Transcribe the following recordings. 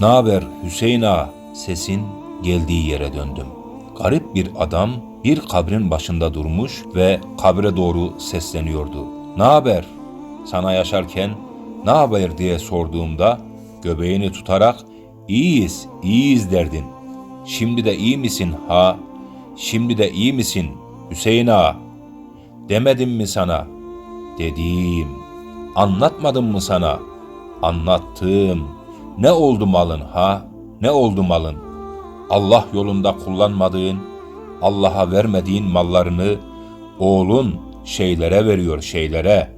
Ne haber Hüseyin ağa? Sesin geldiği yere döndüm. Garip bir adam bir kabrin başında durmuş ve kabre doğru sesleniyordu. Ne haber? Sana yaşarken ne haber diye sorduğumda göbeğini tutarak iyiyiz, iyiyiz derdin. Şimdi de iyi misin ha? Şimdi de iyi misin Hüseyin ağa? Demedim mi sana? Dediğim. Anlatmadım mı sana? Anlattım. Ne oldu malın ha? Ne oldu malın? Allah yolunda kullanmadığın, Allah'a vermediğin mallarını oğlun şeylere veriyor şeylere.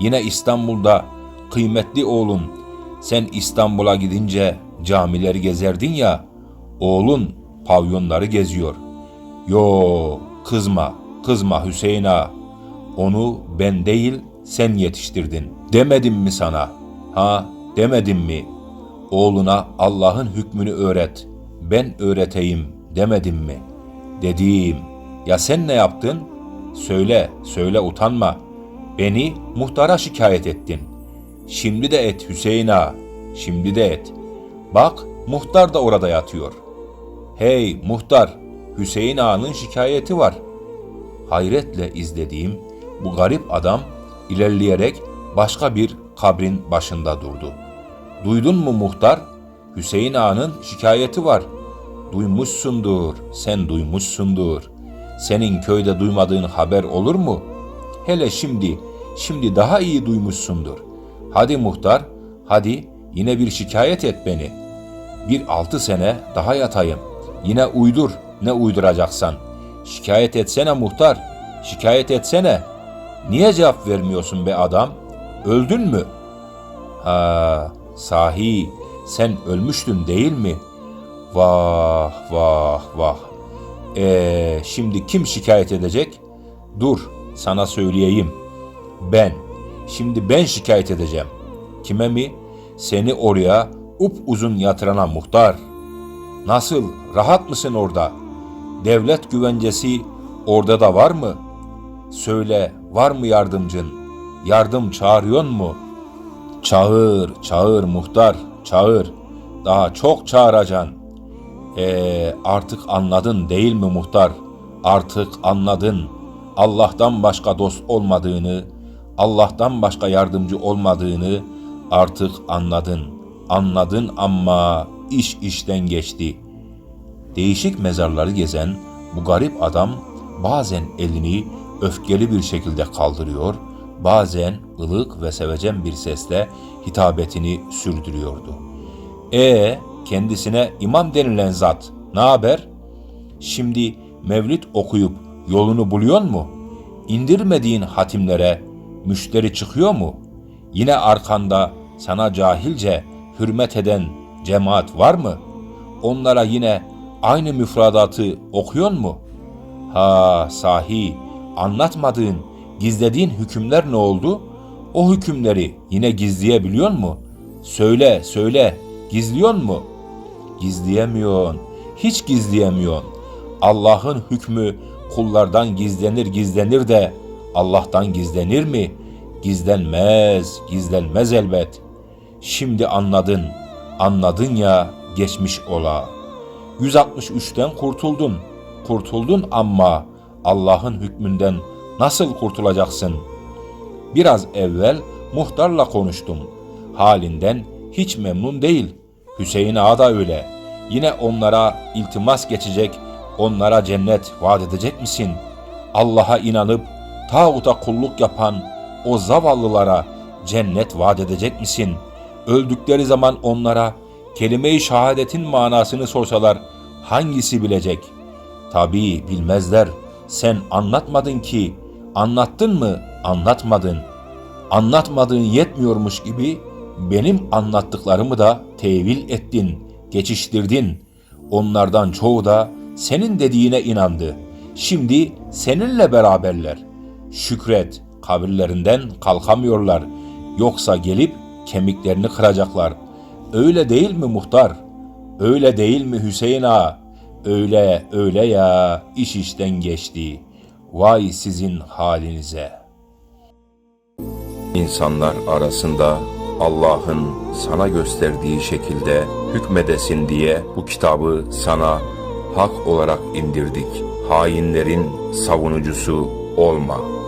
Yine İstanbul'da kıymetli oğlum sen İstanbul'a gidince camileri gezerdin ya oğlun pavyonları geziyor. Yo kızma kızma Hüseyin ağa. Onu ben değil sen yetiştirdin. Demedim mi sana? Ha demedim mi? Oğluna Allah'ın hükmünü öğret. Ben öğreteyim demedim mi? Dediğim. Ya sen ne yaptın? Söyle, söyle utanma. Beni muhtara şikayet ettin. Şimdi de et Hüseyin ağa. Şimdi de et. Bak muhtar da orada yatıyor. Hey muhtar, Hüseyin ağanın şikayeti var. Hayretle izlediğim bu garip adam ilerleyerek başka bir kabrin başında durdu. Duydun mu muhtar? Hüseyin ağanın şikayeti var. Duymuşsundur, sen duymuşsundur. Senin köyde duymadığın haber olur mu? Hele şimdi, şimdi daha iyi duymuşsundur. Hadi muhtar, hadi yine bir şikayet et beni. Bir altı sene daha yatayım. Yine uydur, ne uyduracaksan. Şikayet etsene muhtar, şikayet etsene. Niye cevap vermiyorsun be adam? Öldün mü? Ha, sahi sen ölmüştün değil mi? Vah vah vah. Ee, şimdi kim şikayet edecek? Dur sana söyleyeyim. Ben. Şimdi ben şikayet edeceğim. Kime mi? Seni oraya up uzun yatırana muhtar. Nasıl? Rahat mısın orada? Devlet güvencesi orada da var mı? Söyle, var mı yardımcın? Yardım çağırıyor mu? Çağır, çağır muhtar, çağır. Daha çok çağıracaksın. Ee, artık anladın değil mi muhtar? Artık anladın. Allah'tan başka dost olmadığını, Allah'tan başka yardımcı olmadığını artık anladın. Anladın ama iş işten geçti. Değişik mezarları gezen bu garip adam bazen elini öfkeli bir şekilde kaldırıyor, bazen ılık ve sevecen bir sesle hitabetini sürdürüyordu. E kendisine imam denilen zat ne haber? Şimdi mevlid okuyup yolunu buluyor mu? İndirmediğin hatimlere müşteri çıkıyor mu? Yine arkanda sana cahilce hürmet eden cemaat var mı? Onlara yine aynı müfradatı okuyor mu? Ha sahi anlatmadığın, gizlediğin hükümler ne oldu? O hükümleri yine gizleyebiliyor mu? Söyle, söyle, gizliyor mu? Gizleyemiyorsun, hiç gizleyemiyorsun. Allah'ın hükmü kullardan gizlenir gizlenir de Allah'tan gizlenir mi? Gizlenmez, gizlenmez elbet. Şimdi anladın, anladın ya geçmiş ola. 163'ten kurtuldun, kurtuldun ama Allah'ın hükmünden nasıl kurtulacaksın? Biraz evvel muhtarla konuştum. Halinden hiç memnun değil. Hüseyin Ağa da öyle. Yine onlara iltimas geçecek, onlara cennet vaat edecek misin? Allah'a inanıp tağuta kulluk yapan o zavallılara cennet vaat edecek misin? Öldükleri zaman onlara kelime-i şehadetin manasını sorsalar hangisi bilecek? Tabii bilmezler. Sen anlatmadın ki. Anlattın mı? Anlatmadın. Anlatmadığın yetmiyormuş gibi benim anlattıklarımı da tevil ettin, geçiştirdin. Onlardan çoğu da senin dediğine inandı. Şimdi seninle beraberler. Şükret, kabirlerinden kalkamıyorlar. Yoksa gelip kemiklerini kıracaklar. Öyle değil mi muhtar? Öyle değil mi Hüseyin ağa? Öyle öyle ya iş işten geçti. Vay sizin halinize. İnsanlar arasında Allah'ın sana gösterdiği şekilde hükmedesin diye bu kitabı sana hak olarak indirdik. Hainlerin savunucusu olma.''